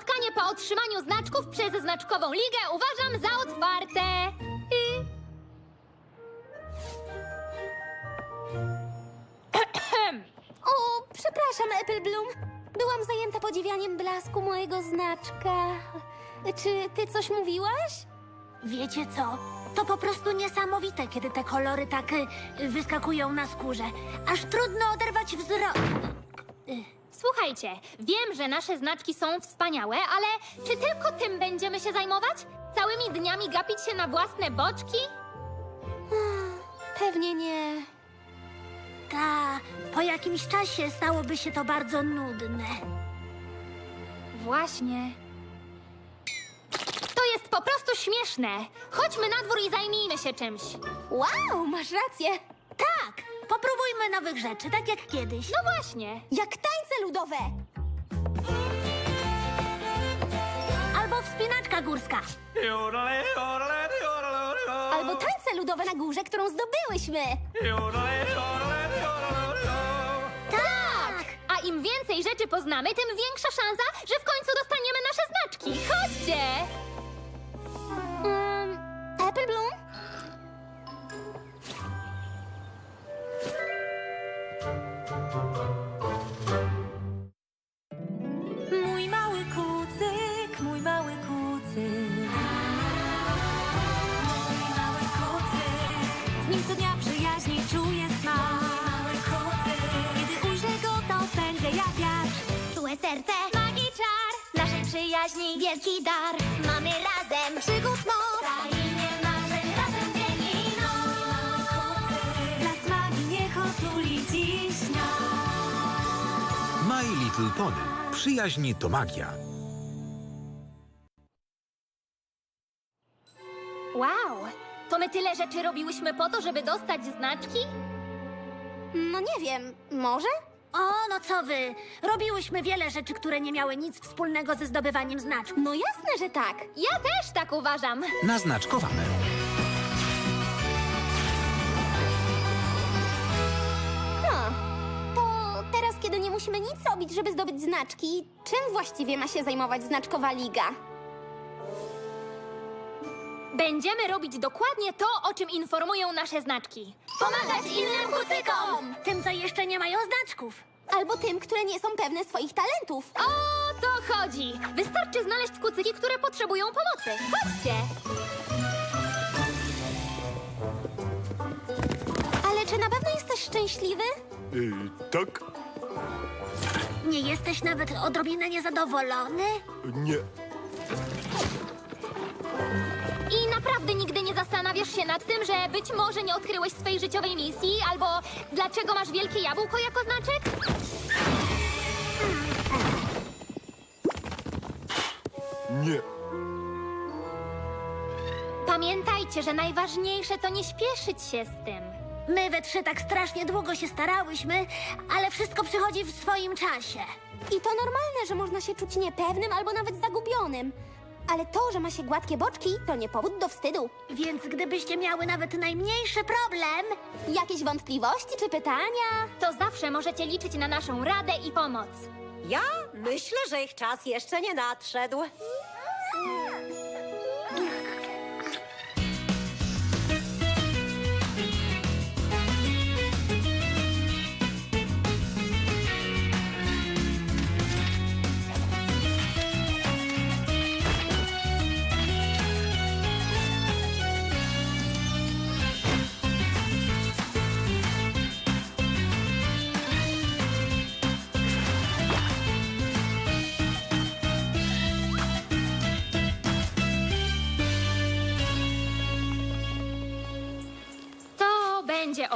Spotkanie po otrzymaniu znaczków przez znaczkową ligę uważam za otwarte. Y... O, przepraszam, Apple Bloom. Byłam zajęta podziwianiem blasku mojego znaczka. Czy ty coś mówiłaś? Wiecie co? To po prostu niesamowite, kiedy te kolory tak y, wyskakują na skórze. Aż trudno oderwać wzrok. Słuchajcie, wiem, że nasze znaczki są wspaniałe, ale czy tylko tym będziemy się zajmować? Całymi dniami gapić się na własne boczki? Pewnie nie. Ta, po jakimś czasie stałoby się to bardzo nudne. Właśnie. To jest po prostu śmieszne. Chodźmy na dwór i zajmijmy się czymś. Wow, masz rację. Tak, popróbujmy nowych rzeczy, tak jak kiedyś. No właśnie. Jak tańce ludowe. Albo wspinaczka górska. Albo tańce ludowe na górze, którą zdobyłyśmy. Tak! A im więcej rzeczy poznamy, tym większa szansa, że w końcu dostaniemy nasze znaczki. Chodźcie! Um, serce, Magii czar! Naszej przyjaźni wielki dar. Mamy razem przygód moc. Krainie marzeń razem dzień i noc. Blask magii niech otuli dziś nas. My Little Pony. Przyjaźń to magia. Wow! To my tyle rzeczy robiłyśmy po to, żeby dostać znaczki? No nie wiem, może? O, no co wy? Robiłyśmy wiele rzeczy, które nie miały nic wspólnego ze zdobywaniem znaczków. No jasne, że tak. Ja też tak uważam. Naznaczkowane. Ha. To teraz, kiedy nie musimy nic robić, żeby zdobyć znaczki, czym właściwie ma się zajmować znaczkowa liga? Będziemy robić dokładnie to, o czym informują nasze znaczki. Pomagać innym kucykom! Tym, co jeszcze nie mają znaczków. Albo tym, które nie są pewne swoich talentów. O to chodzi! Wystarczy znaleźć kucyki, które potrzebują pomocy. Chodźcie! Ale czy na pewno jesteś szczęśliwy? tak? Nie jesteś nawet odrobinę niezadowolony? Nie. Naprawdę nigdy nie zastanawiasz się nad tym, że być może nie odkryłeś swej życiowej misji, albo dlaczego masz wielkie jabłko jako znaczek? Nie. Pamiętajcie, że najważniejsze to nie śpieszyć się z tym. My we trzy tak strasznie długo się starałyśmy, ale wszystko przychodzi w swoim czasie. I to normalne, że można się czuć niepewnym albo nawet zagubionym. Ale to, że ma się gładkie boczki, to nie powód do wstydu. Więc gdybyście miały nawet najmniejszy problem, Jakieś wątpliwości czy pytania? To zawsze możecie liczyć na naszą radę i pomoc. Ja myślę, że ich czas jeszcze nie nadszedł.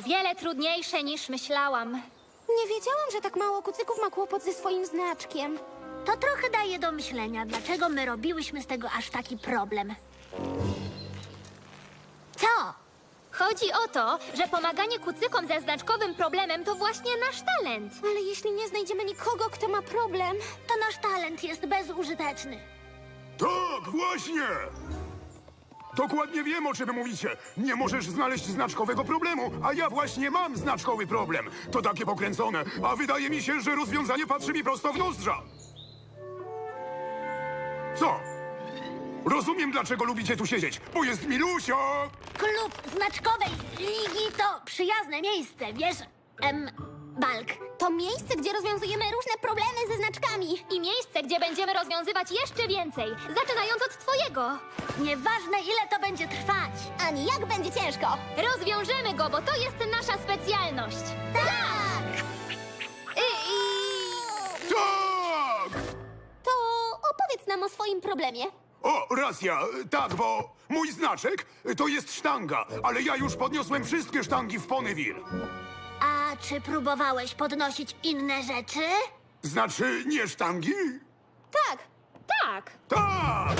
O wiele trudniejsze niż myślałam. Nie wiedziałam, że tak mało kucyków ma kłopot ze swoim znaczkiem. to trochę daje do myślenia, dlaczego my robiłyśmy z tego aż taki problem. Co? Chodzi o to, że pomaganie kucykom ze znaczkowym problemem to właśnie nasz talent. Ale jeśli nie znajdziemy nikogo, kto ma problem, To nasz talent jest bezużyteczny. Tak, właśnie! Dokładnie wiem, o czym mówicie. Nie możesz znaleźć znaczkowego problemu, a ja właśnie mam znaczkowy problem. To takie pokręcone, a wydaje mi się, że rozwiązanie patrzy mi prosto w nozdrza. Co? Rozumiem, dlaczego lubicie tu siedzieć, bo jest milusio! Klub znaczkowej ligi to przyjazne miejsce, wiesz? Em, Balk. To miejsce, gdzie rozwiązujemy różne problemy ze znaczkami. I miejsce, gdzie będziemy rozwiązywać jeszcze więcej, zaczynając od twojego. Nieważne ile to będzie trwać. Ani jak będzie ciężko. Rozwiążemy go, bo to jest nasza specjalność. Tak! I, i... Tak! To opowiedz nam o swoim problemie. O, racja, tak, bo mój znaczek to jest sztanga, ale ja już podniosłem wszystkie sztangi w Ponyville. A czy próbowałeś podnosić inne rzeczy? Znaczy, nie sztangi? Tak. Tak. Tak!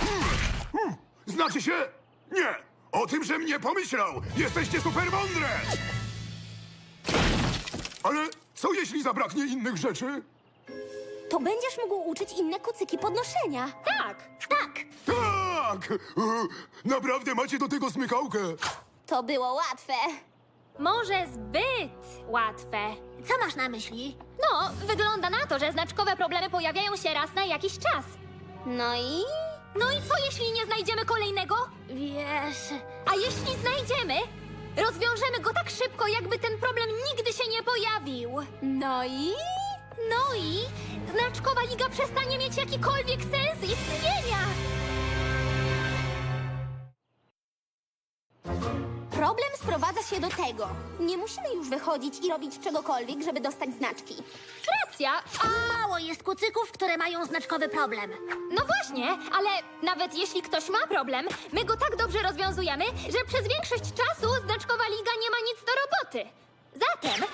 Hmm, hmm, Znaczy się, nie. O tym, że mnie pomyślał. Jesteście super mądre! Ale co jeśli zabraknie innych rzeczy? To będziesz mógł uczyć inne kucyki podnoszenia. Tak. Tak. Tak! E, Naprawdę macie do tego smykałkę? To było łatwe. Może zbyt łatwe. Co masz na myśli? No, wygląda na to, że znaczkowe problemy pojawiają się raz na jakiś czas. No i... No i co jeśli nie znajdziemy kolejnego? Wiesz... A jeśli znajdziemy, rozwiążemy go tak szybko, jakby ten problem nigdy się nie pojawił. No i... No i znaczkowa liga przestanie mieć jakikolwiek sens istnienia. Do tego. Nie musimy już wychodzić i robić czegokolwiek, żeby dostać znaczki. Racja, a Mało jest kucyków, które mają znaczkowy problem. no właśnie, ale nawet jeśli ktoś ma problem, my go tak dobrze rozwiązujemy, że przez większość czasu znaczkowa liga nie ma nic do roboty. Zatem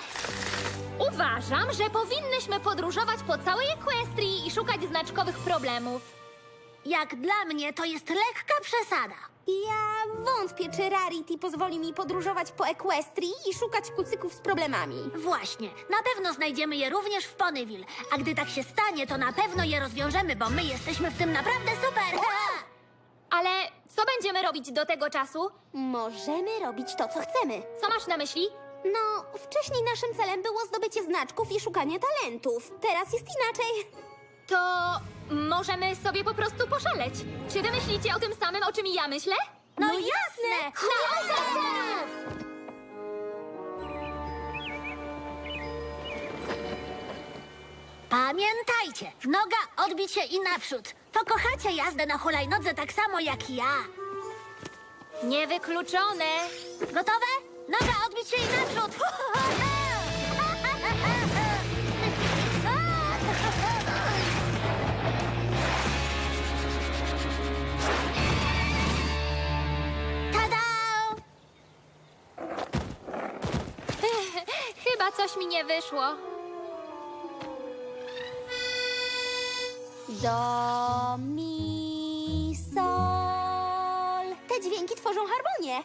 uważam, że powinnyśmy podróżować po całej Equestrii i szukać znaczkowych problemów. Jak dla mnie to jest lekka przesada. Ja wątpię, czy Rarity pozwoli mi podróżować po Equestrii i szukać kucyków z problemami. Właśnie, na pewno znajdziemy je również w Ponyville. A gdy tak się stanie, to na pewno je rozwiążemy, bo my jesteśmy w tym naprawdę super. Ha! Ale co będziemy robić do tego czasu? Możemy robić to, co chcemy. Co masz na myśli? No, wcześniej naszym celem było zdobycie znaczków i szukanie talentów. Teraz jest inaczej. To możemy sobie po prostu poszaleć. Czy wy myślicie o tym samym, o czym ja myślę? No, jasne! Nauka! Pamiętajcie, noga, odbicie i naprzód. Pokochacie jazdę na hulajnodze tak samo jak ja. Niewykluczone. Gotowe? Noga, odbicie i naprzód. coś mi nie wyszło. Do, mi, sol. Te dźwięki tworzą harmonię.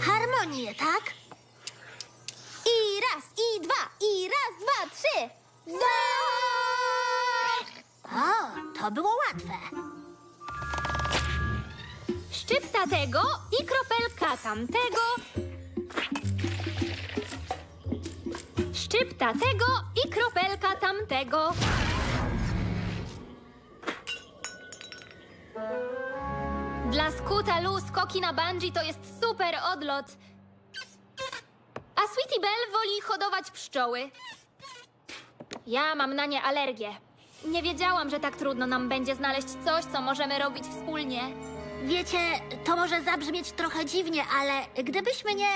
Harmonię, tak? I raz, i dwa, i raz, dwa, trzy. Do! O, to było łatwe. Szczypta tego i kropelka tamtego. Szczypta tego i kropelka tamtego. Dla Skuta Lu skoki na bungee to jest super odlot. A Sweetie Belle woli hodować pszczoły. Ja mam na nie alergię. Nie wiedziałam, że tak trudno nam będzie znaleźć coś, co możemy robić wspólnie. Wiecie, to może zabrzmieć trochę dziwnie, ale gdybyśmy nie.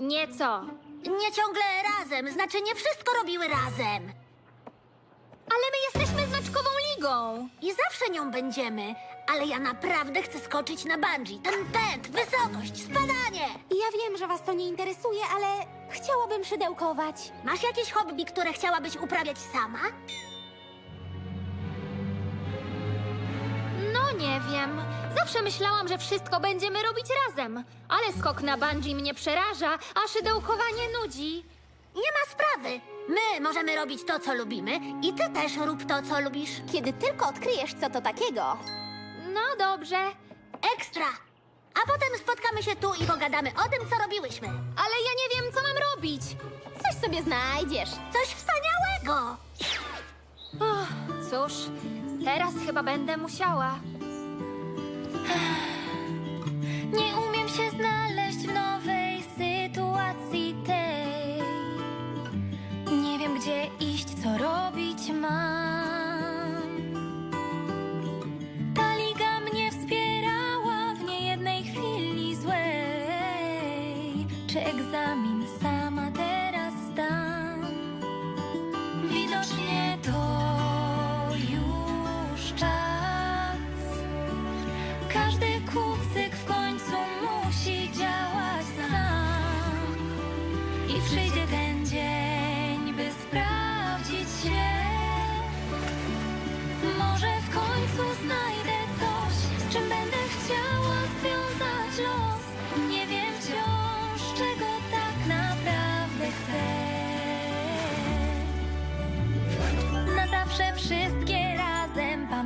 Nieco. nie ciągle razem, znaczy nie wszystko robiły razem. Ale my jesteśmy znaczkową ligą. I zawsze nią będziemy, ale ja naprawdę chcę skoczyć na bungee. Ten pęd, wysokość, spadanie. Ja wiem, że was to nie interesuje, ale chciałabym szydełkować. Masz jakieś hobby, które chciałabyś uprawiać sama? Nie wiem. Zawsze myślałam, że wszystko będziemy robić razem. Ale skok na bungee mnie przeraża, a szydełkowanie nudzi. Nie ma sprawy. My możemy robić to, co lubimy i ty też rób to, co lubisz. Kiedy tylko odkryjesz, co to takiego. No dobrze. Ekstra! A potem spotkamy się tu i pogadamy o tym, co robiłyśmy. Ale ja nie wiem, co mam robić. Coś sobie znajdziesz. Coś wspaniałego! Och, cóż, teraz chyba będę musiała. Nie umiem się znaleźć w nowej sytuacji tej. Nie wiem, gdzie iść, co robić mam. Ta liga mnie wspierała w niejednej chwili złej. Czy egzamin sama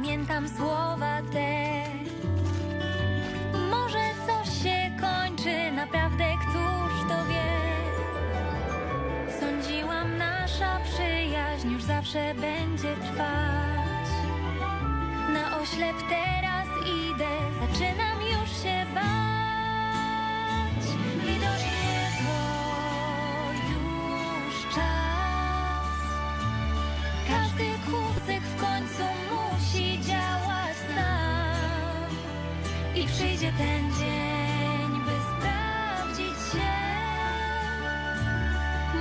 pamiętam słowa te. Może coś się kończy, naprawdę któż to wie? Sądziłam, nasza przyjaźń już zawsze będzie trwać. Na oślep teraz idę, zaczynam przyjdzie ten dzień, by sprawdzić się.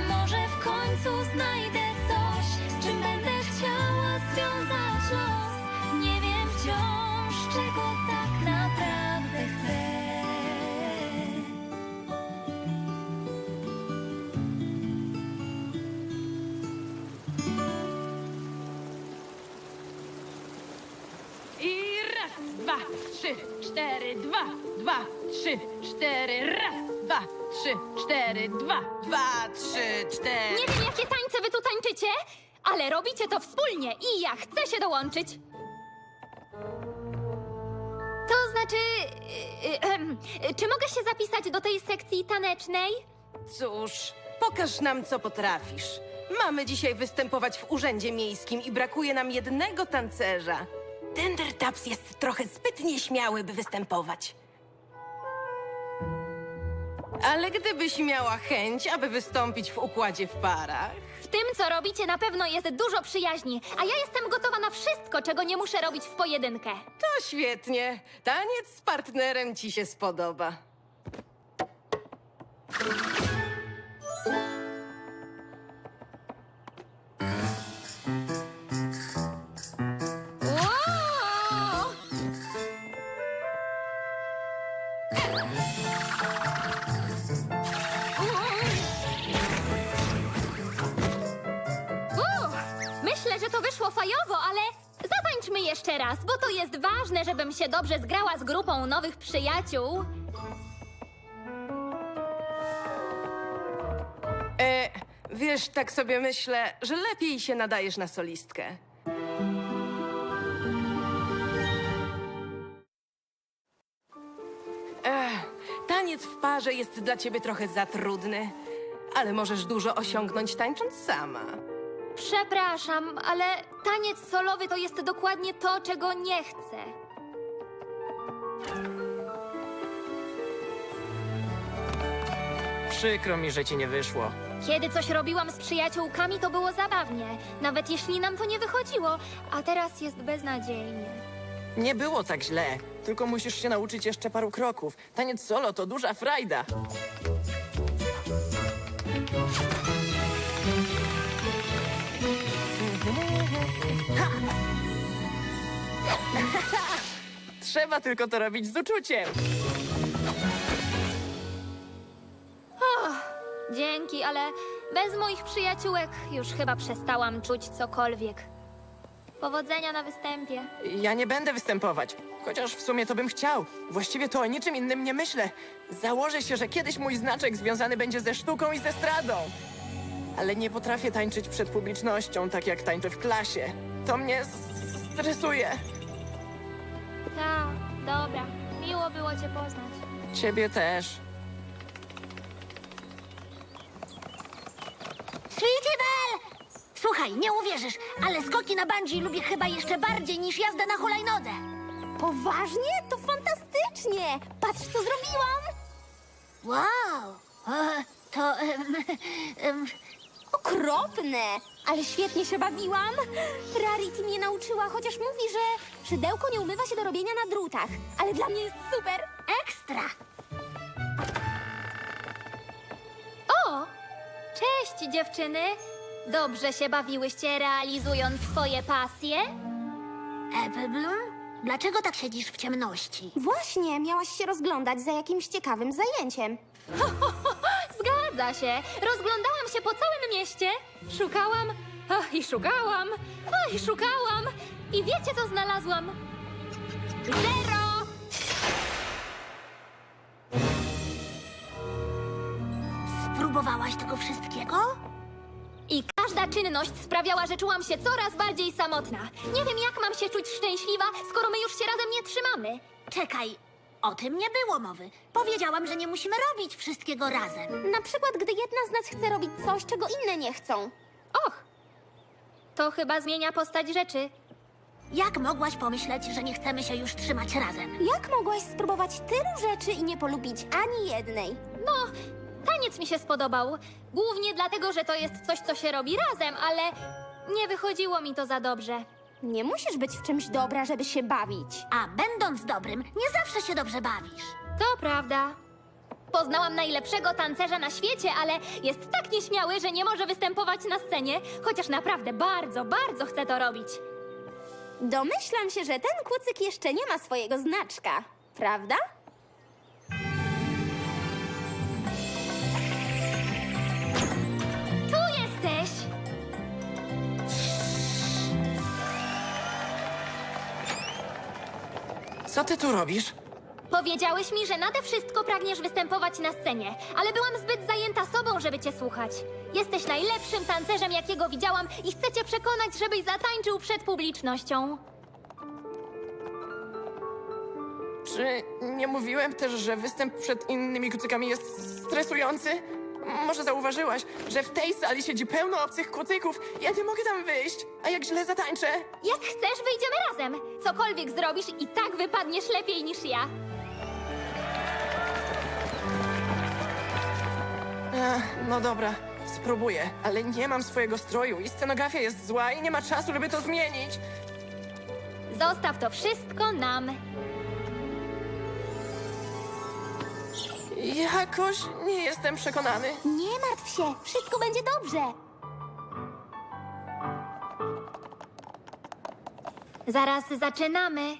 Może w końcu znajdę coś, z czym będę chciała związać los. Nie wiem wciąż, czego tak trzy, cztery, raz, dwa, trzy, cztery, dwa, dwa, trzy, cztery. Nie wiem, jakie tańce wy tu tańczycie, ale robicie to wspólnie i ja chcę się dołączyć. To znaczy, y, y, em, czy mogę się zapisać do tej sekcji tanecznej? Cóż, pokaż nam, co potrafisz. Mamy dzisiaj występować w urzędzie miejskim i brakuje nam jednego tancerza. Tendertaps jest trochę zbyt nieśmiały, by występować. Ale gdybyś miała chęć, aby wystąpić w układzie w parach, W tym, co robicie, na pewno jest dużo przyjaźni, a ja jestem gotowa na wszystko, czego nie muszę robić w pojedynkę. to świetnie. Taniec z partnerem ci się spodoba. Jeszcze raz, bo to jest ważne, żebym się dobrze zgrała z grupą nowych przyjaciół. E, wiesz, tak sobie myślę, że lepiej się nadajesz na solistkę. Ech, taniec w parze jest dla ciebie trochę za trudny, ale możesz dużo osiągnąć tańcząc sama. Przepraszam, ale taniec solowy to jest dokładnie to, czego nie chcę. Przykro mi, że ci nie wyszło. Kiedy coś robiłam z przyjaciółkami, to było zabawnie, nawet jeśli nam to nie wychodziło, a teraz jest beznadziejnie. Nie było tak źle, tylko musisz się nauczyć jeszcze paru kroków. Taniec solo to duża frajda. Trzeba tylko to robić z uczuciem. Dzięki, ale bez moich przyjaciółek już chyba przestałam czuć cokolwiek. Powodzenia na występie. Ja nie będę występować, chociaż w sumie to bym chciał. Właściwie to o niczym innym nie myślę. Założę się, że kiedyś mój znaczek związany będzie ze sztuką i ze stradą. Ale nie potrafię tańczyć przed publicznością, tak jak tańczę w klasie. To mnie s- s- stresuje. Tak, dobra. Miło było cię poznać. Ciebie też. Sweetie Belle! Słuchaj, nie uwierzysz, ale skoki na bungee lubię chyba jeszcze bardziej niż jazdę na hulajnodze. Poważnie? To fantastycznie! Patrz, co zrobiłam! Wow! E, to... em, em, Okropne! Ale świetnie się bawiłam. Rarity mnie nauczyła, chociaż mówi, że szydełko nie umywa się do robienia na drutach. Ale dla mnie jest super. ekstra! O! Cześć, dziewczyny! Dobrze się bawiłyście, realizując swoje pasje? Bloom? Dlaczego tak siedzisz w ciemności? Właśnie, miałaś się rozglądać za jakimś ciekawym zajęciem. Zgadza się. Rozglądałam się po całym mieście. Szukałam. Ach, i szukałam. Ach, i szukałam. I wiecie, co znalazłam? Zero! Spróbowałaś tego wszystkiego? I każda czynność sprawiała, że czułam się coraz bardziej samotna. Nie wiem, jak mam się czuć szczęśliwa, skoro my już się razem nie trzymamy. Czekaj, o tym nie było mowy. Powiedziałam, że nie musimy robić wszystkiego razem. Na przykład, gdy jedna z nas chce robić coś, czego inne nie chcą. Och, to chyba zmienia postać rzeczy. Jak mogłaś pomyśleć, że nie chcemy się już trzymać razem? Jak mogłaś spróbować tylu rzeczy i nie polubić ani jednej? No, taniec mi się spodobał. Głównie dlatego, że to jest coś, co się robi razem, ale nie wychodziło mi to za dobrze. Nie musisz być w czymś dobra, żeby się bawić. A będąc dobrym, nie zawsze się dobrze bawisz. To prawda. Poznałam najlepszego tancerza na świecie, ale jest tak nieśmiały, że nie może występować na scenie, chociaż naprawdę bardzo, bardzo chce to robić. Domyślam się, że ten kucyk jeszcze nie ma swojego znaczka, prawda? Co ty tu robisz? Powiedziałeś mi, że nade wszystko pragniesz występować na scenie, ale byłam zbyt zajęta sobą, żeby cię słuchać. Jesteś najlepszym tancerzem, jakiego widziałam i chcę cię przekonać, żebyś zatańczył przed publicznością. Czy nie mówiłem też, że występ przed innymi kucykami jest stresujący? Może zauważyłaś, że w tej sali siedzi pełno obcych kucyków. Ja nie mogę tam wyjść, a jak źle zatańczę? Jak chcesz, wyjdziemy razem. Cokolwiek zrobisz i tak wypadniesz lepiej niż ja. Ech, no dobra, spróbuję, ale nie mam swojego stroju i scenografia jest zła i nie ma czasu, żeby to zmienić. Zostaw to wszystko nam. Jakoś nie jestem przekonany. Nie martw się, wszystko będzie dobrze. Zaraz zaczynamy.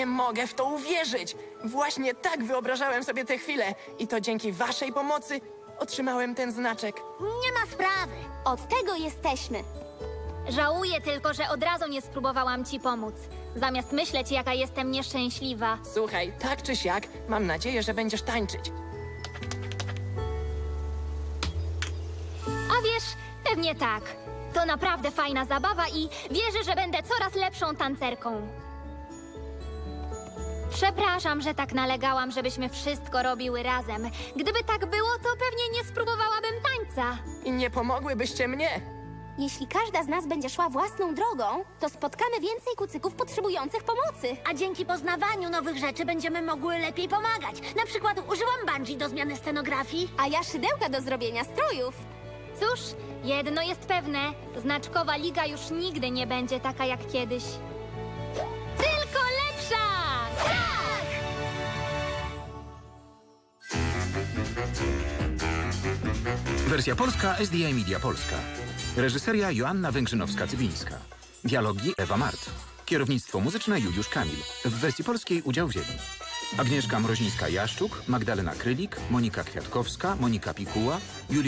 Nie mogę w to uwierzyć. Właśnie tak wyobrażałem sobie tę chwilę i to dzięki waszej pomocy otrzymałem ten znaczek. Nie ma sprawy. Od tego jesteśmy. Żałuję tylko, że od razu nie spróbowałam ci pomóc. Zamiast myśleć, jaka jestem nieszczęśliwa. Słuchaj, tak czy siak, mam nadzieję, że będziesz tańczyć. wiesz, pewnie tak. To naprawdę fajna zabawa i wierzę, że będę coraz lepszą tancerką. Przepraszam, że tak nalegałam, żebyśmy wszystko robiły razem. Gdyby tak było, to pewnie nie spróbowałabym tańca. I nie pomogłybyście mnie. Jeśli każda z nas będzie szła własną drogą, to spotkamy więcej kucyków potrzebujących pomocy. A dzięki poznawaniu nowych rzeczy będziemy mogły lepiej pomagać. Na przykład użyłam bungee do zmiany scenografii. A ja szydełka do zrobienia strojów. Cóż, jedno jest pewne: znaczkowa liga już nigdy nie będzie taka jak kiedyś. Wersja polska SDI Media Polska. Reżyseria Joanna Węgrzynowska-Cywińska. Dialogi Ewa Mart. Kierownictwo muzyczne Juliusz Kamil. W wersji polskiej udział wzięli Agnieszka Mrozińska-Jaszczuk, Magdalena Krylik, Monika Kwiatkowska, Monika Pikuła, Julia